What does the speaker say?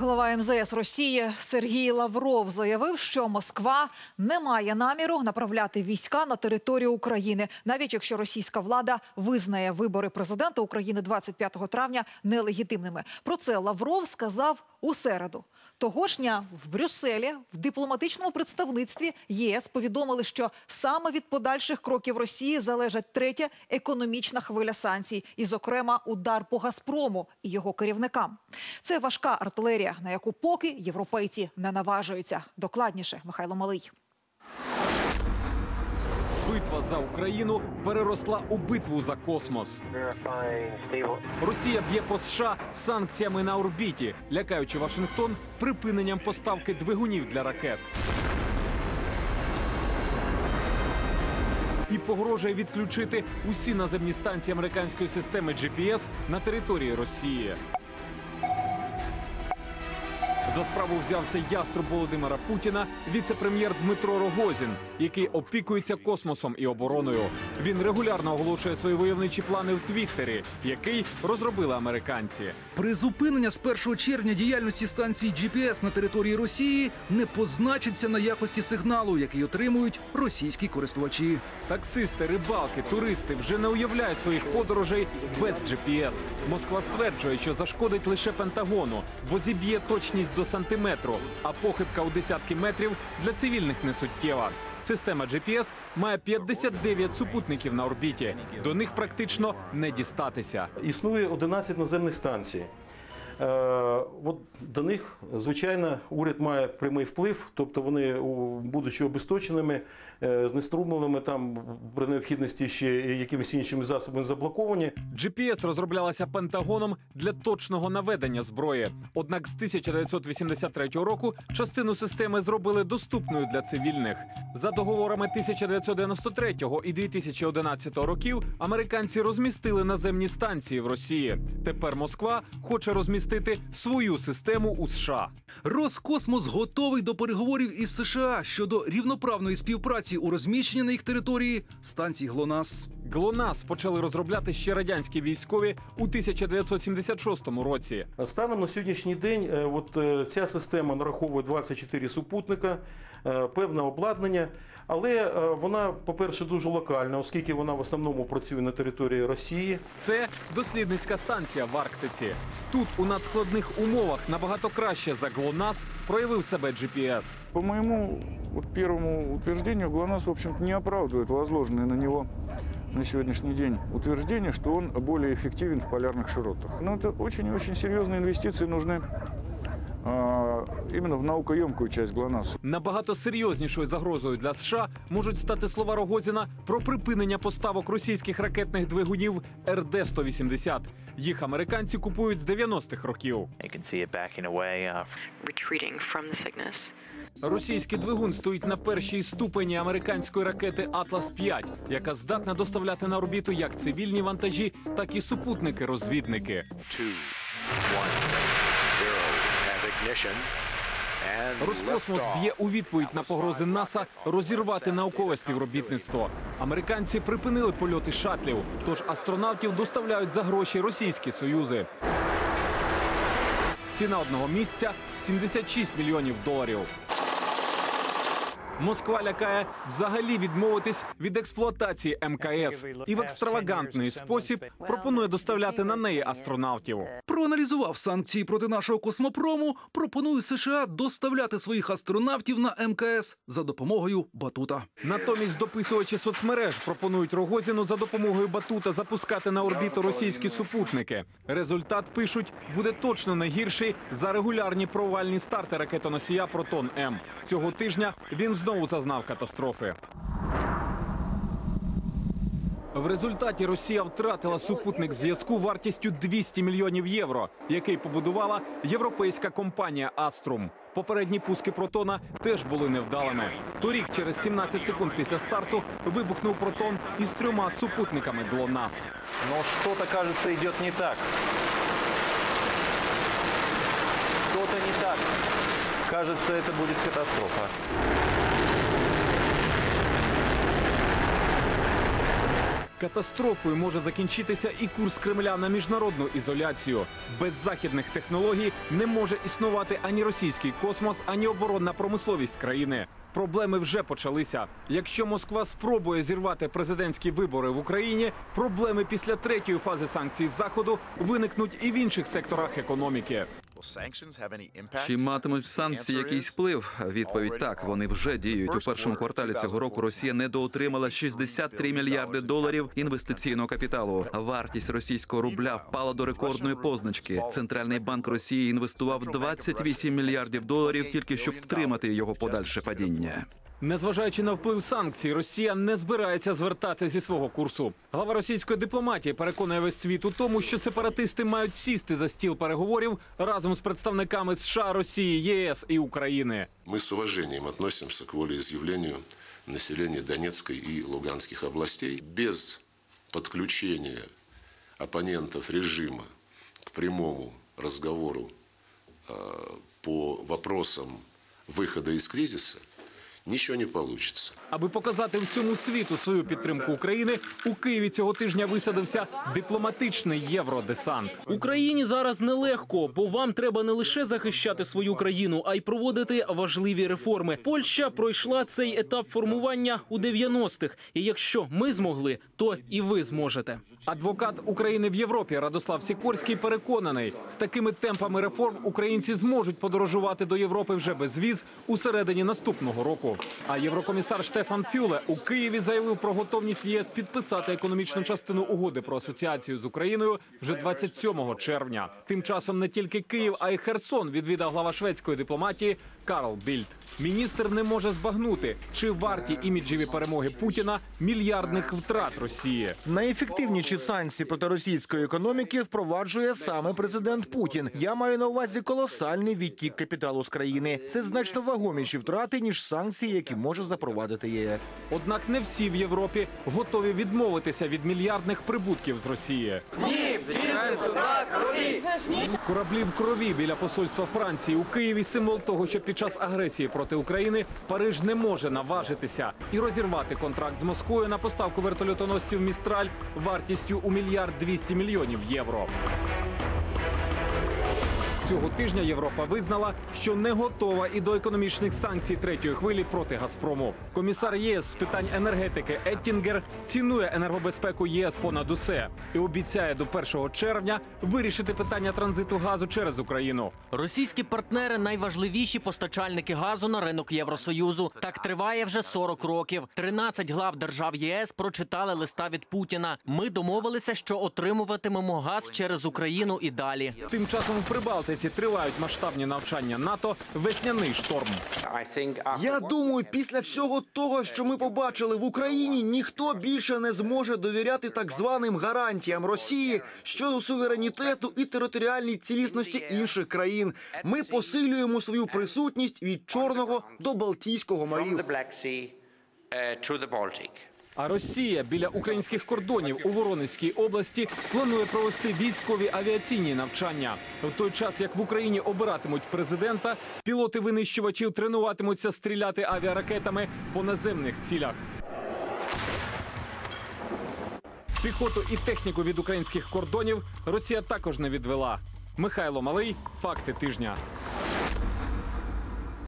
Глава МЗС Росії Сергій Лавров заявив, що Москва не має наміру направляти війська на територію України, навіть якщо російська влада визнає вибори президента України 25 травня нелегітимними. Про це Лавров сказав у середу. Того ж дня в Брюсселі в дипломатичному представництві ЄС повідомили, що саме від подальших кроків Росії залежить третя економічна хвиля санкцій, і, зокрема, удар по Газпрому і його керівникам. Це важка артилерія, на яку поки європейці не наважуються. Докладніше Михайло Малий. Битва за Україну переросла у битву за космос. Росія б'є по США санкціями на орбіті, лякаючи Вашингтон припиненням поставки двигунів для ракет. І погрожує відключити усі наземні станції американської системи GPS на території Росії. За справу взявся яструб Володимира Путіна, віце-прем'єр Дмитро Рогозін, який опікується космосом і обороною. Він регулярно оголошує свої войовничі плани в Твіттері, який розробили американці. Призупинення з 1 червня діяльності станцій GPS на території Росії не позначиться на якості сигналу, який отримують російські користувачі. Таксисти, рибалки, туристи вже не уявляють своїх подорожей без GPS. Москва стверджує, що зашкодить лише Пентагону, бо зіб'є точність до сантиметру, а похибка у десятки метрів для цивільних не суттєва. Система GPS має 59 супутників на орбіті. До них практично не дістатися. Існує 11 наземних станцій. Е, от до них, звичайно, уряд має прямий вплив, тобто вони, будучи обесточеними, е, знеструмленими, там при необхідності ще якимись іншими засобами заблоковані. GPS розроблялася Пентагоном для точного наведення зброї. Однак з 1983 року частину системи зробили доступною для цивільних. За договорами 1993 і 2011 років американці розмістили наземні станції в Росії. Тепер Москва хоче розмістити свою систему у США. Роскосмос готовий до переговорів із США щодо рівноправної співпраці у розміщенні на їх території станцій ГЛОНАС. ГЛОНАСС почали розробляти ще радянські військові у 1976 році. Станом на сьогоднішній день е, от, е, ця система нараховує 24 супутника, е, певне обладнання, але вона, по-перше, дуже локальна, оскільки вона в основному працює на території Росії. Це дослідницька станція в Арктиці. Тут у надскладних умовах набагато краще за ГЛОНАСС проявив себе GPS. По моему вот первому утверждению, ГЛОНАСС, в общем-то, не оправдывает возложенные на него на сегодняшний день утверждение, что он более эффективен в полярных широтах. Но это очень и очень серьезные инвестиции нужны а, именно в наукоемкую часть ГЛОНАСС. Набагато серйознішою загрозою для США можуть стати слова Рогозіна про припинення поставок російських ракетних двигунів РД-180. їх американці купують з 90-х років. Uh. Російський двигун стоїть на першій ступені американської ракети Атлас 5 яка здатна доставляти на орбіту як цивільні вантажі, так і супутники-розвідники. two, one, zero. Роскосмос б'є у відповідь на погрози НАСА розірвати наукове співробітництво. Американці припинили польоти шатлів, тож астронавтів доставляють за гроші російські союзи. Ціна одного місця 76 мільйонів доларів. Москва лякає взагалі відмовитись від експлуатації МКС і в екстравагантний спосіб пропонує доставляти на неї астронавтів. Проаналізував санкції проти нашого космопрому. Пропонує США доставляти своїх астронавтів на МКС за допомогою батута. Натомість дописувачі соцмереж пропонують Рогозіну за допомогою батута запускати на орбіту російські супутники. Результат пишуть буде точно не гірший за регулярні провальні старти ракетоносія Протон М. Цього тижня він знову зазнав катастрофи. В результаті Росія втратила супутник зв'язку вартістю 200 мільйонів євро, який побудувала європейська компанія Аструм. Попередні пуски протона теж були невдалими. Торік, через 17 секунд після старту, вибухнув протон із трьома супутниками ГЛОНАСС. Но что-то, кажется, идет не так. Что-то не так. Кажется, это будет катастрофа. Катастрофою може закінчитися і курс Кремля на міжнародну ізоляцію. Без західних технологій не може існувати ані російський космос, ані оборонна промисловість країни. Проблеми вже почалися. Якщо Москва спробує зірвати президентські вибори в Україні, проблеми після третьої фази санкцій заходу виникнуть і в інших секторах економіки. Чи матимуть санкції якийсь вплив? Відповідь так. Вони вже діють. У першому кварталі цього року Росія недоотримала 63 мільярди доларів інвестиційного капіталу. Вартість російського рубля впала до рекордної позначки. Центральний банк Росії інвестував 28 мільярдів доларів тільки щоб втримати його подальше падіння. Незважаючи на вплив санкцій, Росія не збирається звертати зі свого курсу. Глава російської дипломатії переконує весь світ у тому, що сепаратисти мають сісти за стіл переговорів разом з представниками США, Росії, ЄС і України. Мы с уважением относимся к волеизъявлению населения Донецкой и Луганских областей без подключения оппонентов режима к прямому разговору э, по вопросам выхода из кризиса ничего не получится. Аби показати всьому світу свою підтримку України, у Києві цього тижня висадився дипломатичний євродесант. Україні зараз нелегко, бо вам треба не лише захищати свою країну, а й проводити важливі реформи. Польща пройшла цей етап формування у 90-х. І якщо ми змогли, то і ви зможете. Адвокат України в Європі Радослав Сікорський переконаний, з такими темпами реформ українці зможуть подорожувати до Європи вже без віз у середині наступного року. А єврокомісар Штефан Фюле у Києві заявив про готовність ЄС підписати економічну частину угоди про асоціацію з Україною вже 27 червня. Тим часом не тільки Київ, а й Херсон відвідав глава шведської дипломатії Карл Більд. Міністр не може збагнути, чи варті іміджеві перемоги Путіна мільярдних втрат Росії. Найефективніші санкції проти російської економіки впроваджує саме президент Путін. Я маю на увазі колосальний відтік капіталу з країни. Це значно вагоміші втрати ніж санкції, які може запровадити ЄС. Однак не всі в Європі готові відмовитися від мільярдних прибутків з Росії. Ні, бізнесу на крові! Кораблі в крові біля посольства Франції у Києві символ того, що під час агресії проти України Париж не може наважитися і розірвати контракт з Москвою на поставку вертольотоносців Містраль вартістю у мільярд 200 мільйонів євро. Цього тижня Європа визнала, що не готова і до економічних санкцій третьої хвилі проти Газпрому. Комісар ЄС з питань енергетики Еттінгер цінує енергобезпеку єС понад усе і обіцяє до 1 червня вирішити питання транзиту газу через Україну. Російські партнери найважливіші постачальники газу на ринок Євросоюзу. Так триває вже 40 років. 13 глав держав єС прочитали листа від Путіна. Ми домовилися, що отримуватимемо газ через Україну і далі. Тим часом в Прибалтиці тривають масштабні навчання НАТО. Весняний шторм. Я думаю, після всього того, що ми побачили в Україні, ніхто більше не зможе довіряти так званим гарантіям Росії щодо суверенітету і територіальній цілісності інших країн. Ми посилюємо свою присутність від Чорного до Балтійського морів. А Росія біля українських кордонів у Воронезькій області планує провести військові авіаційні навчання. В той час, як в Україні обиратимуть президента, пілоти винищувачів тренуватимуться стріляти авіаракетами по наземних цілях. Піхоту і техніку від українських кордонів Росія також не відвела. Михайло Малий, факти тижня.